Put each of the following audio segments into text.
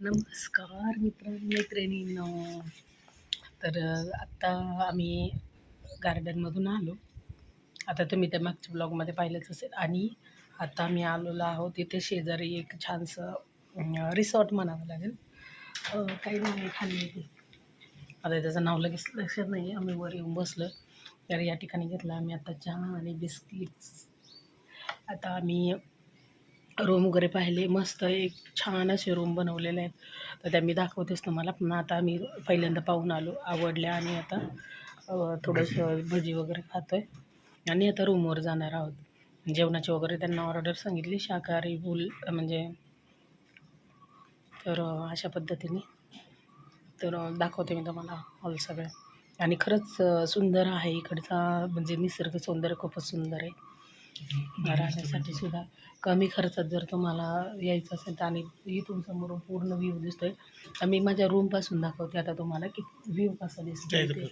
नमस्कार मित्र मैत्रिणींनो. तर आत्ता आम्ही गार्डनमधून आलो. आता तुम्ही त्या मागच्या ब्लॉगमध्ये पाहिलंच असेल. आणि आता आम्ही आलेलो आहोत इथे शेजारी एक छानसं रिसॉर्ट म्हणावं लागेल. काही नाही आहे खाली? इथे आता त्याचं नाव लगेच लक्षात नाही आम्ही वर येऊन बसलो. तर या ठिकाणी घेतलं आम्ही आता चहा आणि बिस्किट्स. आता आम्ही रूम वगैरे पाहिले. मस्त एक छान असे रूम बनवलेले आहेत. तर त्या मी दाखवतेच तुम्हाला. पण आता मी पहिल्यांदा पाहून आलो. आवडल्या आणि आता थोडंसं भजी वगैरे खातो आहे आणि आता रूमवर जाणार आहोत. जेवणाची वगैरे त्यांना ऑर्डर सांगितली. शाकाहारी बुल म्हणजे तर अशा पद्धतीने. तर दाखवते मी तुम्हाला हॉल सगळं. आणि खरंच सुंदर आहे. इकडचा म्हणजे निसर्ग सौंदर्य खूपच सुंदर आहे. राहण्यासाठी सुद्धा कमी खर्चात जर तुम्हाला यायचं असेल तर आणि इथून समोरून पूर्ण व्ह्यू दिसतोय तर मी माझ्या रूमपासून दाखवते आता तुम्हाला की व्ह्यू कसा दिसतोय ते.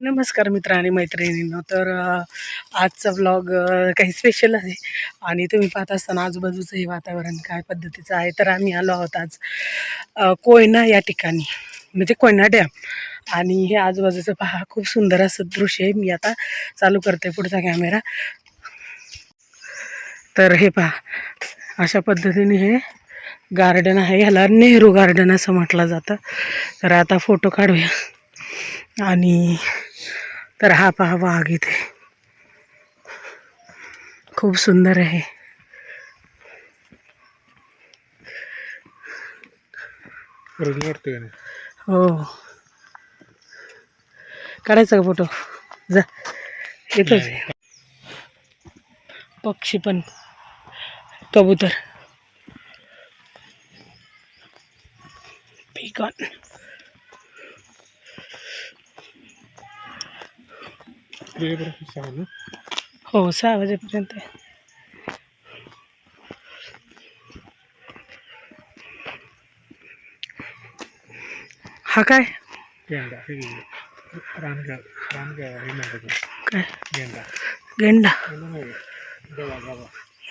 नमस्कार मित्र आणि मैत्रिणींनो. तर आजचा ब्लॉग काही स्पेशल आहे. आणि तुम्ही पाहत असताना आजूबाजूचं हे वातावरण काय पद्धतीचं आहे तर आम्ही आलो आहोत आज कोयना या ठिकाणी. म्हणजे कोयना डॅम आणि हे आजूबाजूचं पहा खूप सुंदर असं दृश्य आहे. मी आता चालू करते पुढचा कॅमेरा. तर हे पहा अशा पद्धतीने हे गार्डन आहे. ह्याला नेहरू गार्डन असं म्हटलं जातं. तर आता फोटो काढूया. आणि तर हा पहा वाघ इथे. खूप सुंदर आहे. हो. काढायचा का फोटो? जा. येतोच पक्षी पण. कबूतर. पिकॉन. हो सहा वाजेपर्यंत. हा काय? गेंडा. काय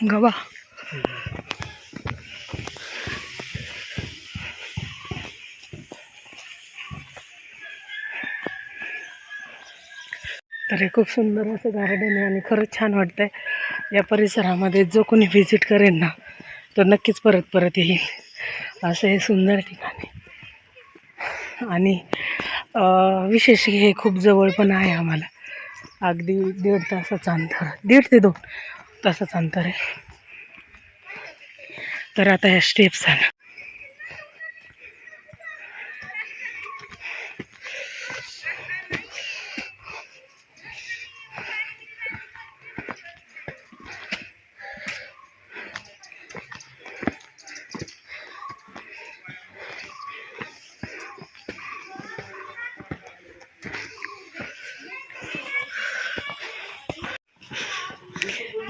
गवा तर हे खूप सुंदर असं गार्डन आहे आणि खरंच छान वाटतंय. या परिसरामध्ये जो कोणी व्हिजिट करेल ना तो नक्कीच परत परत येईल. असं हे सुंदर ठिकाण आहे. आणि विशेष हे खूप जवळ पण आहे आम्हाला. अगदी दीड तासाचं अंतर दीड ते दोन तासाचं अंतर आहे. तर आता ह्या स्टेप्स आल्या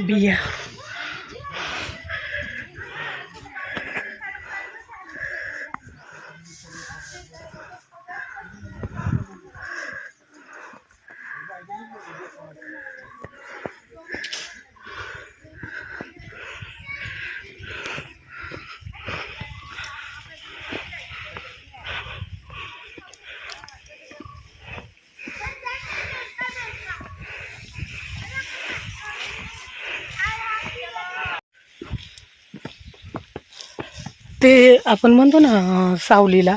बिया ते आपण म्हणतो ना सावलीला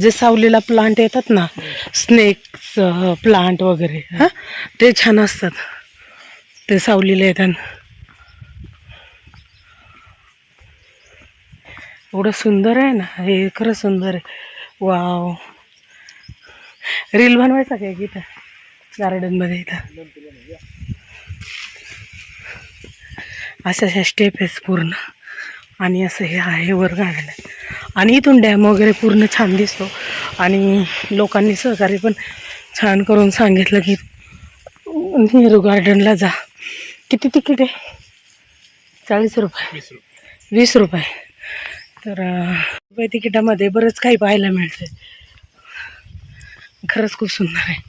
जे सावलीला प्लांट येतात ना स्नेक्स प्लांट वगैरे हां ते छान असतात. ते सावलीला येतात. एवढं सुंदर आहे ना हे खरं सुंदर आहे. वाव रील बनवायचा काय की इथं गार्डनमध्ये इथं. अशा अशा स्टेप आहेत पूर्ण. आणि असं हे आहे वर गार्डन आणि इथून डॅम वगैरे पूर्ण छान दिसतो. आणि लोकांनी सहकार्य पण छान करून सांगितलं की नेहरू गार्डनला जा. किती तिकीट आहे? चाळीस रुपये. वीस रुपये. तर रुपये तिकिटामध्ये बरंच काही पाहायला मिळतं खरंच खूप सुंदर आहे.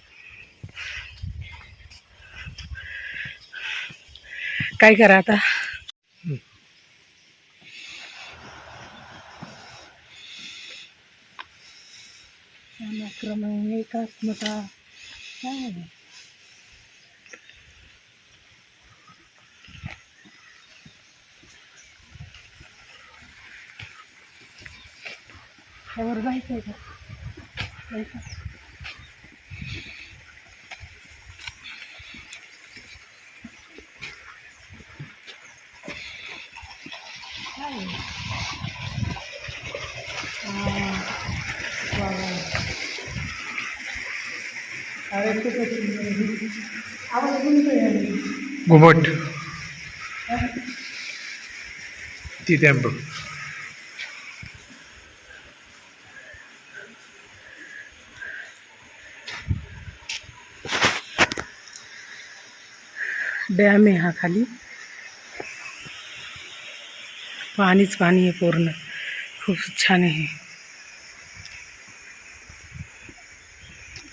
काय करा आता? क्रम एकात्मता काय आहे? त्यावर जायचं आहे का? जायचं काय आहे? आ, वा, वा. अरे खूपच सुंदर. आवाज कोणता आहे घुमट. ती आहे बघ. डॅम आहे हा खाली. पाणीच पाणी आहे पूर्ण. खूप छान आहे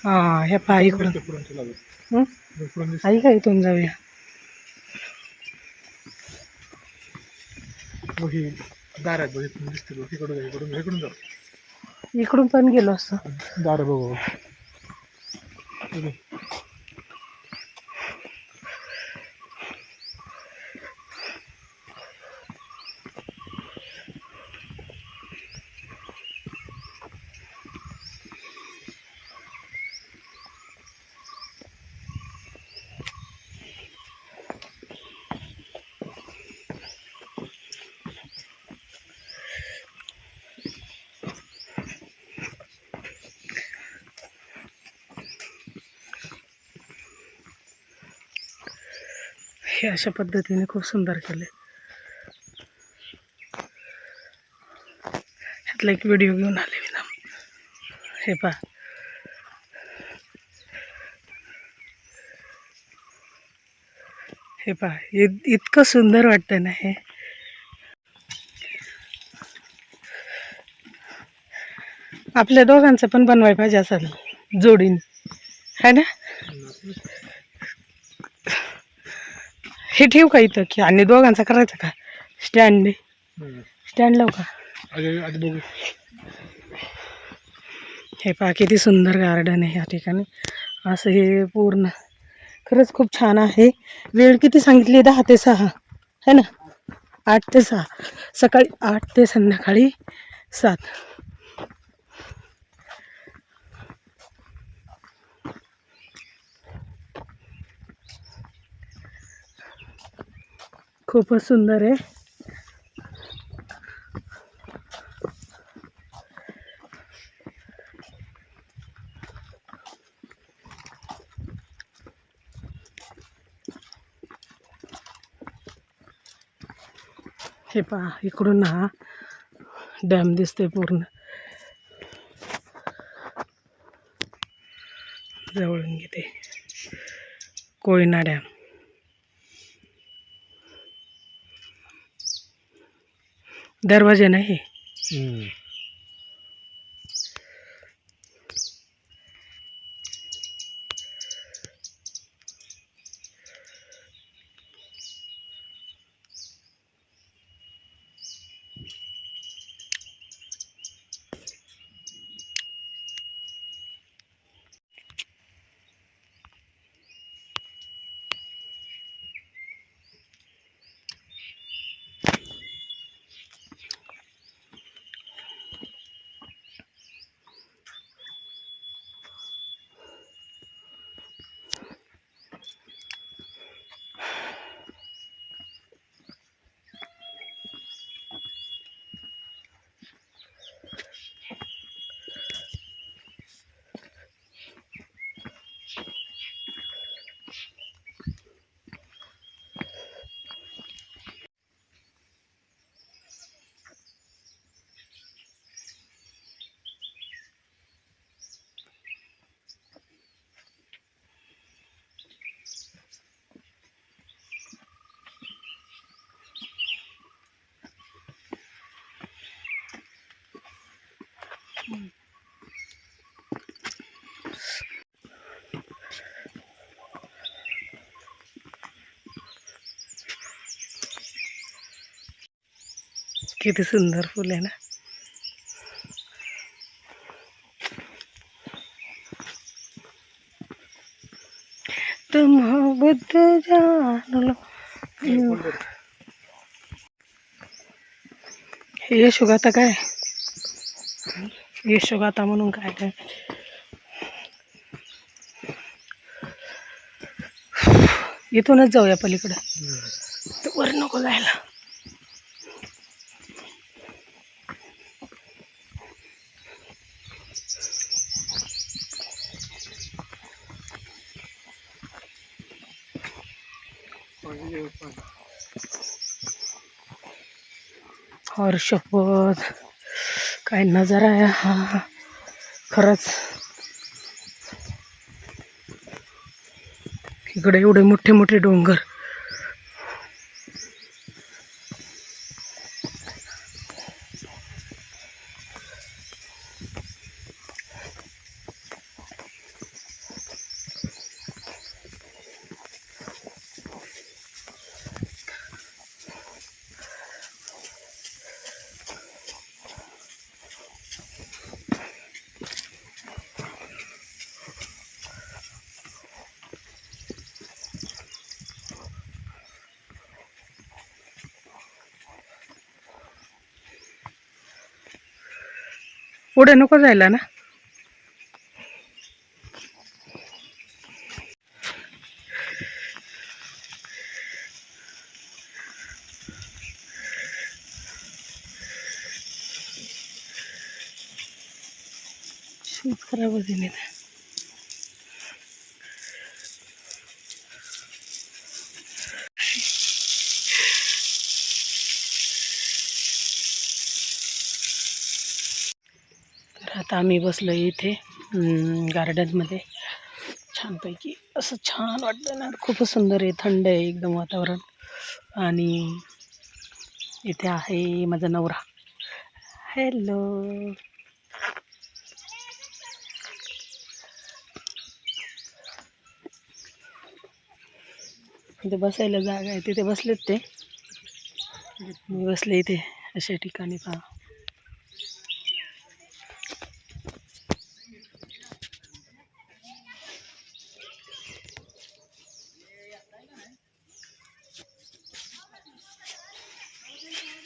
हा पहा इकडून. हं? दिसतं. आई का इथून जाऊया दार आहेत दिसते इकडून इकडून इकडून जा इकडून पण गेलो असतो दार बघ अशा पद्धतीने खूप सुंदर केले. ह्यातला एक व्हिडिओ घेऊन आले मी ना. हे पहा. हे पहा इत- इतकं सुंदर वाटतं ना हे. आपल्या दोघांचं पण बनवाय पाहिजे असेल जोडीन. है ना? हे ठेवू का इथं? की आणि दोघांचा करायचा का? स्टँड. स्टँड लावू का? बघू. हे पहा किती सुंदर गार्डन आहे या ठिकाणी. असं हे पूर्ण. खरंच खूप छान आहे. वेळ किती सांगितली? दहा ते सहा. है ना? आठ ते सहा. सकाळी आठ ते संध्याकाळी सात. खूपच सुंदर आहे. हे पहा इकडून हा डॅम दिसते पूर्ण. जवळून घेते. कोयना डॅम. दरवाजा नाही. किती सुंदर फुल आहे ना. तुम हो बुद्ध जाणलो हे शोगाता काय? यशोगाथा म्हणून काय काय. इथूनच जाऊया पलीकडं. तर वर नको जायला. हर्षपद. काय नजारा आहे हा. खरंच. इकडे एवढे मोठे मोठे डोंगर. पुढे नको जायला ना. खराब दिले नाही आता आम्ही बसलो इथे गार्डनमध्ये छानपैकी असं छान वाटतं ना. खूपच सुंदर आहे थंड आहे एकदम वातावरण. आणि इथे आहे माझा नवरा. हॅलो इथे बसायला जागा आहे तिथे बसलेत ते. मी बसले इथे अशा ठिकाणी पहा.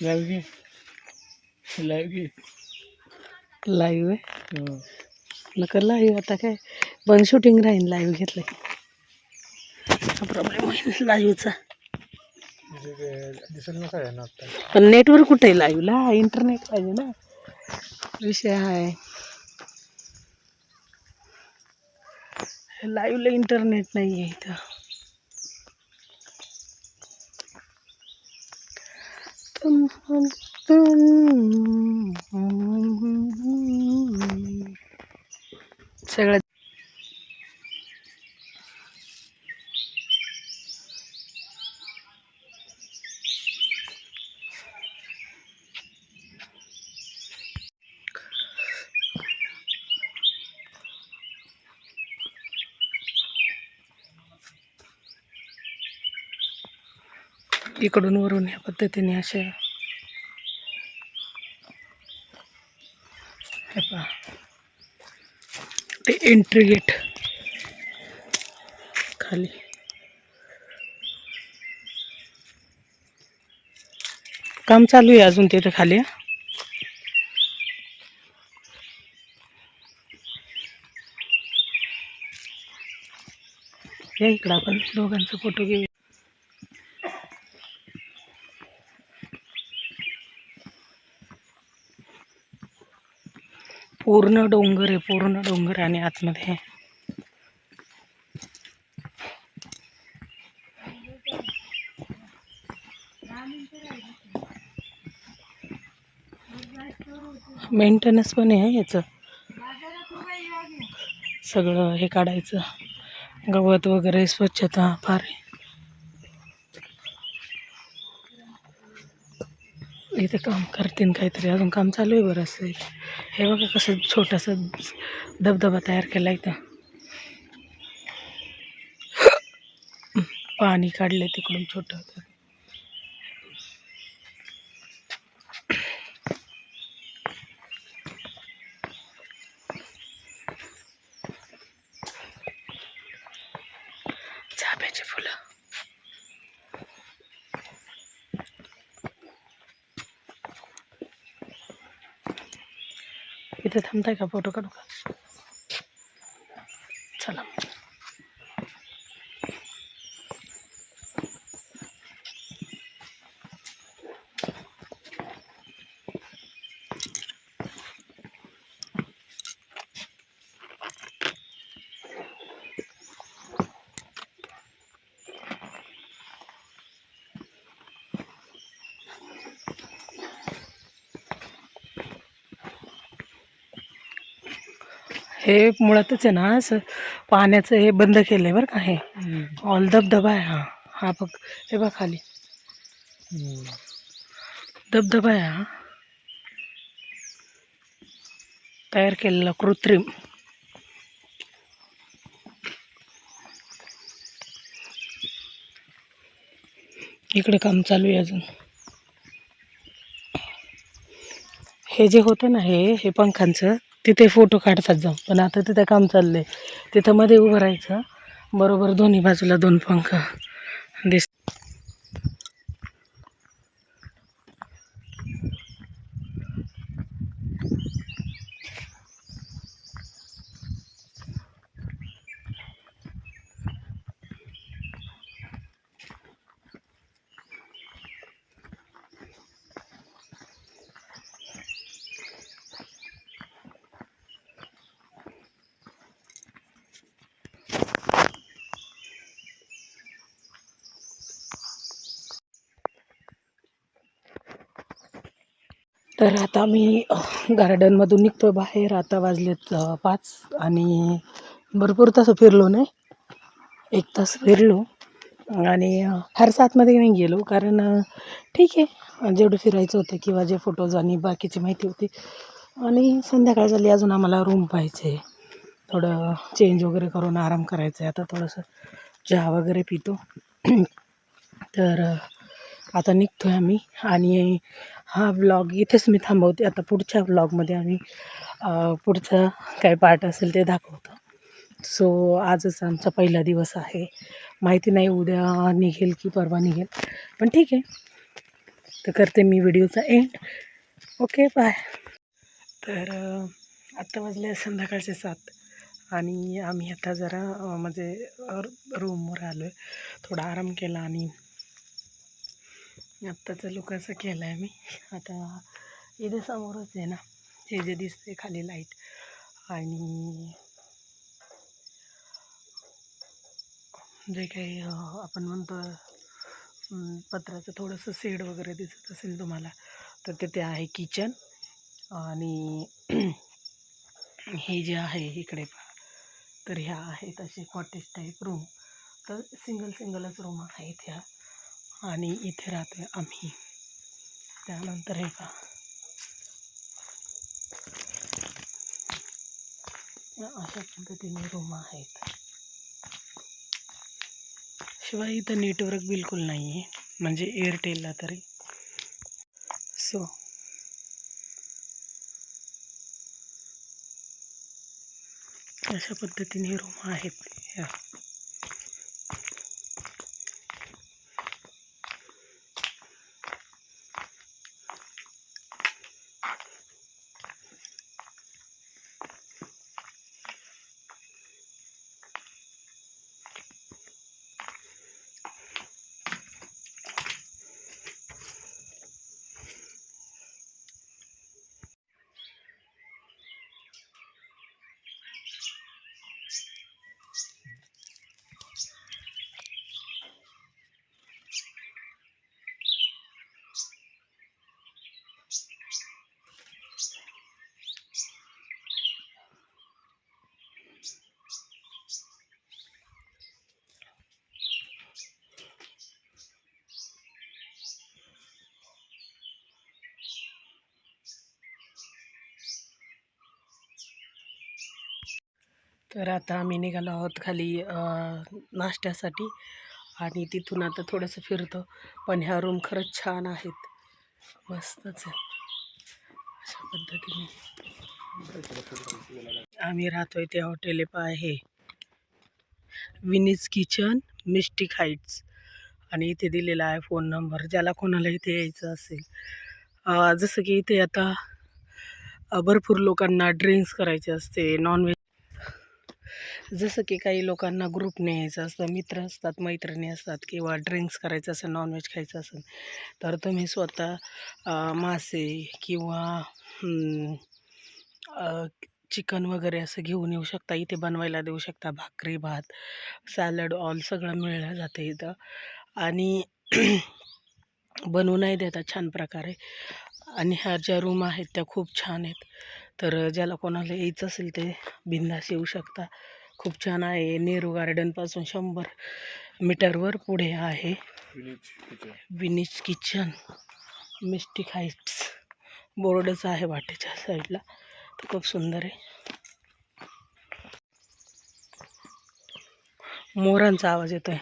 लाईव्ह घे लाईव्ह घे लाईव्ह आहे. नका लाईव्ह आता काय? पण शूटिंग राहीन लाईव्ह घेतलं हा प्रॉब्लेम होईल लाईव्हचा आता पण नेटवर्क कुठे आहे लाईव्हला इंटरनेट पाहिजे ना विषय आहे लाईव्हला इंटरनेट नाही आहे इथं तुम तुम सगळं इकडून वरून या पद्धतीने असे एंट्री गेट खाली। काम चालू है अजुन तिथे खाली. या दोघांचा फ़ोटो घेऊया. पूर्ण डोंगर आहे पूर्ण डोंगर आणि आतमध्ये. आहे. मेंटेनन्स पण आहे याचं. सगळं हे काढायचं. गवत वगैरे स्वच्छता फार आहे. इथे काम करतील काहीतरी. अजून काम चालू आहे बरंचसं हे बघा कसं छोटंसं धबधबा तयार केला इथं. पाणी काढले तिकडून छोटं. होतं कमळाची फुलं. इथे थांबताय का फोटो काढू का चला हे मुळातच आहे ना असं पाण्याचं हे बंद केलंय बरं का हे. ऑल धबधबा आहे हा. हा बघ हे बघ खाली. धबधबा आहे हा. तयार केलेला कृत्रिम. इकडे काम चालू आहे अजून. हे जे होतं ना हे हे पंखांचं तिथे फोटो काढतात जाऊन. पण आता तिथं काम चाललंय. तिथं मध्ये उभं राहायचं. बरोबर दोन्ही बाजूला दोन पंख दिस तर आता मी गार्डनमधून निघतो बाहेर. आता वाजलेत पाच आणि भरपूर तास फिरलो नाही. एक तास फिरलो आणि अ, फारसं आतमध्ये नाही गेलो कारण ठीक आहे. जेवढं फिरायचं होतं किंवा जे फोटोज आणि बाकीची माहिती होती. आणि संध्याकाळ झाली अजून आम्हाला रूम पाहिजे थोडं चेंज वगैरे करून आराम करायचं आहे आता थोडंसं चहा वगैरे पितो. तर आता निघतो आहे आम्ही आणि हा व्लॉग इथेच मी थांबवते. आता पुढच्या व्लॉगमध्ये आम्ही पुढचं पुढचा काय पार्ट असेल ते दाखवतो. सो आजच आमचा पहिला दिवस आहे. माहिती नाही उद्या निघेल की परवा निघेल. पण ठीक आहे. तर करते मी व्हिडिओचा एंड ओके बाय तर आत्ता वाजले संध्याकाळचे सात. आणि आम्ही आता जरा म्हणजे रूमवर आलो आहे थोडा आराम केला आणि आत्ताचा लुक असा केला आहे मी. आता इथे समोरच आहे ना हे जे दिसते खाली लाइट आणि जे काही आपण म्हणतो पत्राचं थोडंसं शेड वगैरे दिसत असेल तुम्हाला तर तिथे आहे किचन आणि हे जे आहे इकडे पहा. तर ह्या आहेत असे कॉटेज टाईप रूम तर सिंगल सिंगलच रूम आहेत ह्या. आणि इथे राहतो आम्ही. त्यानंतर हे का या अशा पद्धतीने रूम आहेत. शिवाय इथं नेटवर्क बिलकुल नाही आहे म्हणजे एअरटेलला तरी. सो अशा पद्धतीने रूम आहेत. तर आता आम्ही निघालो आहोत खाली नाश्त्यासाठी. आणि तिथून आता थोडंसं फिरतो. पण ह्या रूम खरंच छान आहेत. मस्तच आहे. अशा पद्धतीने. आम्ही राहतोय त्या हॉटेल आहे विनीज किचन मिस्टिक हाईट्स आणि इथे दिलेला आहे फोन नंबर ज्याला कोणाला इथे यायचं असेल. जसं की इथे आता भरपूर लोकांना ड्रिंक्स करायचे असते नॉनव्हेज जसं की काही लोकांना ग्रुप न्यायचं असतं मित्र असतात मैत्रिणी असतात किंवा ड्रिंक्स करायचं असेल नॉनव्हेज खायचं असेल तर तुम्ही स्वतः मासे किंवा चिकन वगैरे असं घेऊन येऊ शकता. इथे बनवायला देऊ शकता. भाकरी भात सॅलड ऑल सगळं मिळलं जातं इथं. आणि बनवूनही देतात छान प्रकारे. आणि ह्या ज्या रूम आहेत त्या खूप छान आहेत. तर ज्याला कोणाला यायचं असेल ते बिंदास येऊ शकता. खूप छान आहे. नेहरू गार्डनपासून शंभर मीटरवर पुढे आहे. विनीज किचन मिस्टिक हाईट्स बोर्डच आहे वाटेच्या साईडला तर खूप सुंदर आहे. मोरांचा आवाज येतोय.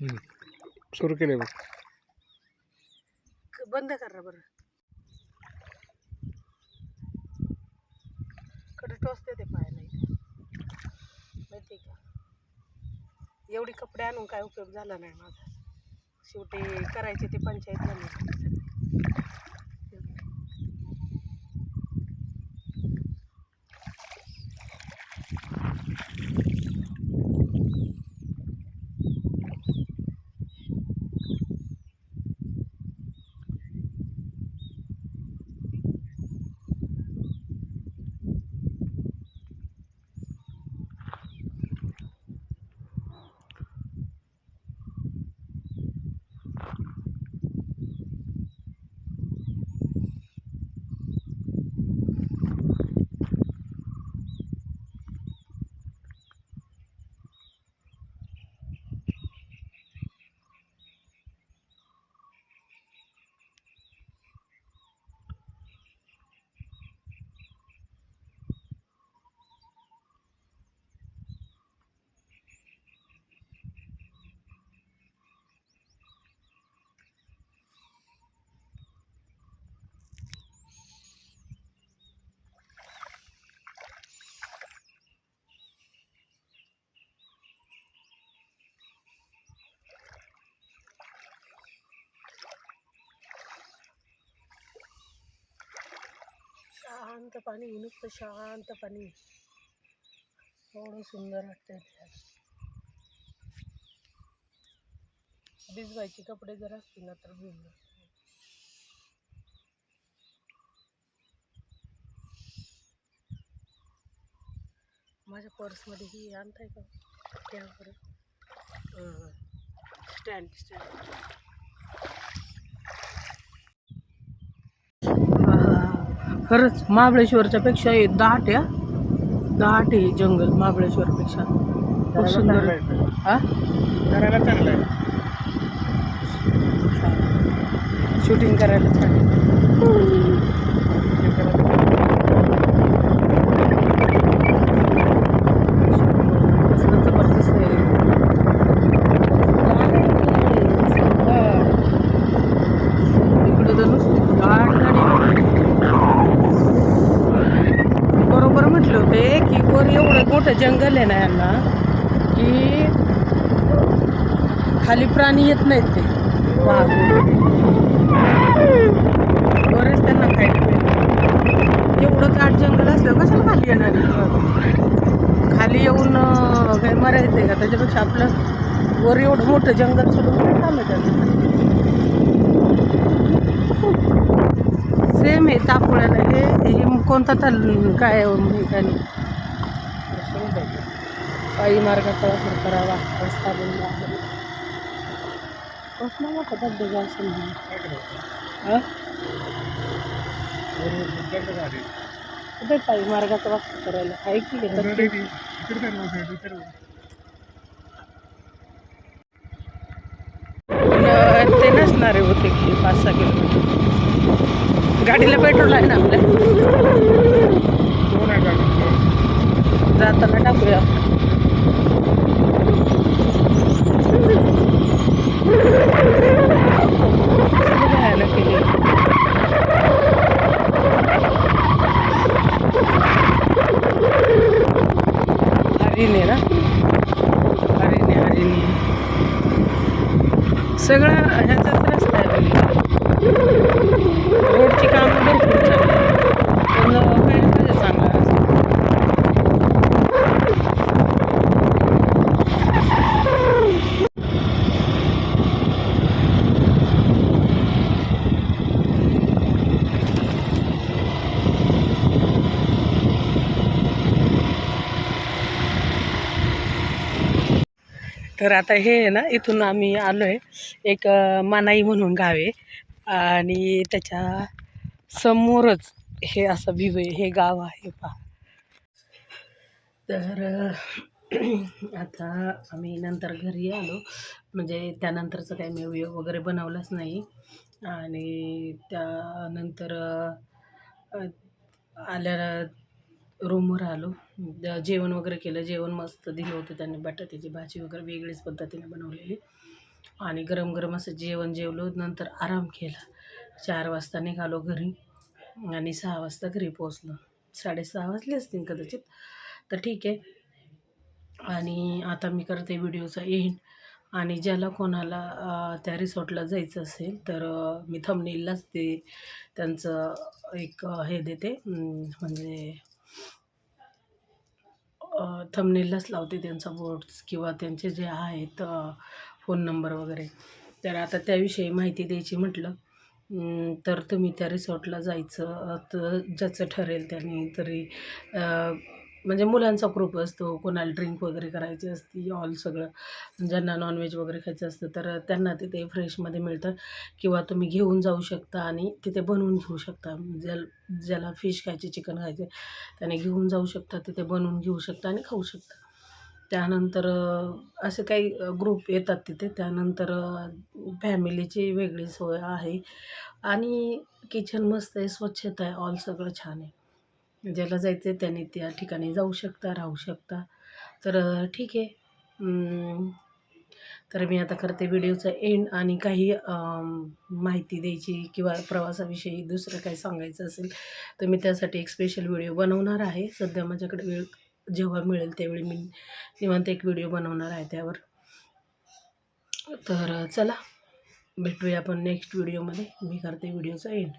सुरू केले बघ. बंद करा बरं. कडे टोचते ते पायाला इथे. माहिती का? एवढी कपडे आणून काय उपयोग झाला नाही माझा. शेवटी करायचे ते पंचायत झाली शांत पाणी नुसतं शांत पाणी एवढं सुंदर वाटतंय भिजवायचे कपडे जर असतील ना तर भिजव माझ्या पर्समध्ये ही आणताय का? त्यावर. Stand stand. खरंच महाबळेश्वरच्या पेक्षा हे दाट या दाट आहे जंगल महाबळेश्वरपेक्षा. खूप सुंदर. हा? करायला चांगलं आहे. शूटिंग करायला छान आहे. कसलं जबरदस्त आहे इकडे तर नुसती गाड गाडी बरोबर म्हटले होते की वर जंगल आहे ना यांना की खाली प्राणी येत नाहीत ते. वाघ बरेच त्यांना खायला मिळतं एवढं दाट जंगल असलं कसं खाली येणार? खाली येऊन अं, काय मरायचं आहे का? त्याच्यापेक्षा आपलं वर एवढं मोठं जंगल सोडून काय काम आहे त्याचं सेम आहे तापोळ्याला. हे हे कोणता तल काय काय नाही. पायी मार्गाचा वापर करावा रस्ता बंद आहे कसला मोठा धबधबा असेल कुठे पायी मार्गाचा वापर करायला? आहे की असणार आहे होते की पाच सहा किलोमीटर. गाडीला पेट्रोल आहे ना आपल्या? जाताना टाकूया आहे ना की हरिणे ना? हरिणे हरिणे. सगळं ह्याचाच रस्ता आहे बघितला रोडची कामं भरपूर चालली आहेत. पण पहिल्यामध्ये चांगला रस्ता तर आता हे आहे ना इथून आम्ही आलो आहे एक मानाई म्हणून गाव आहे. आणि त्याच्या समोरच हे असं व्ह्यू आहे हे गाव आहे पहा. तर आता आम्ही नंतर घरी आलो. म्हणजे त्यानंतरचं काही मी व्हिडिओ वगैरे बनवलाच नाही. आणि त्यानंतर आल्या रूमवर आलो. जेवण वगैरे केलं. जेवण मस्त दिलं होतं त्यांनी. बटाट्याची भाजी वगैरे वेगळीच पद्धतीने बनवलेली. आणि गरम गरम असं जेवण जेवलो. नंतर आराम केला. चार वाजता निघालो घरी. आणि सहा वाजता घरी पोचलो साडेसहा वाजले असतील कदाचित. तर ठीक आहे. आणि आता मी करते व्हिडिओचा एंड आणि ज्याला कोणाला त्या रिसॉर्टला जायचं असेल तर मी थंबनेललाच ते त्यांचं एक हे देते. म्हणजे थंबनेललाच लावते त्यांचा बोर्ड्स किंवा त्यांचे जे आहेत फोन नंबर वगैरे. तर आता त्याविषयी माहिती द्यायची म्हटलं तर तुम्ही त्या रिसॉर्टला जायचं तर ज्याचं ठरेल त्यांनी तरी म्हणजे मुलांचा ग्रुप असतो कोणाला ड्रिंक वगैरे करायची असती ऑल सगळं. ज्यांना नॉनव्हेज वगैरे खायचं असतं तर त्यांना तिथे फ्रेशमध्ये मिळतं. किंवा तुम्ही घेऊन जाऊ शकता आणि तिथे बनवून घेऊ शकता. ज्या ज्याला फिश खायचे चिकन खायचे त्याने घेऊन जाऊ शकता तिथे बनवून घेऊ शकता आणि खाऊ शकता. त्यानंतर असे काही ग्रुप येतात तिथे. त्यानंतर फॅमिलीची वेगळी सोय आहे. आणि किचन मस्त आहे स्वच्छता आहे ऑल सगळं छान आहे. ज्याला जायचं आहे त्याने त्या ठिकाणी जाऊ शकता राहू शकता. तर ठीक आहे. तर मी आता करते व्हिडिओचा एंड आणि काही माहिती द्यायची किंवा प्रवासाविषयी दुसरं काही सांगायचं असेल तर मी त्यासाठी एक स्पेशल व्हिडिओ बनवणार आहे. सध्या माझ्याकडे वेळ जेव्हा मिळेल त्यावेळी मी निवांत एक व्हिडिओ बनवणार आहे त्यावर. तर चला भेटूया आपण नेक्स्ट व्हिडिओमध्ये मी करते व्हिडिओचा एंड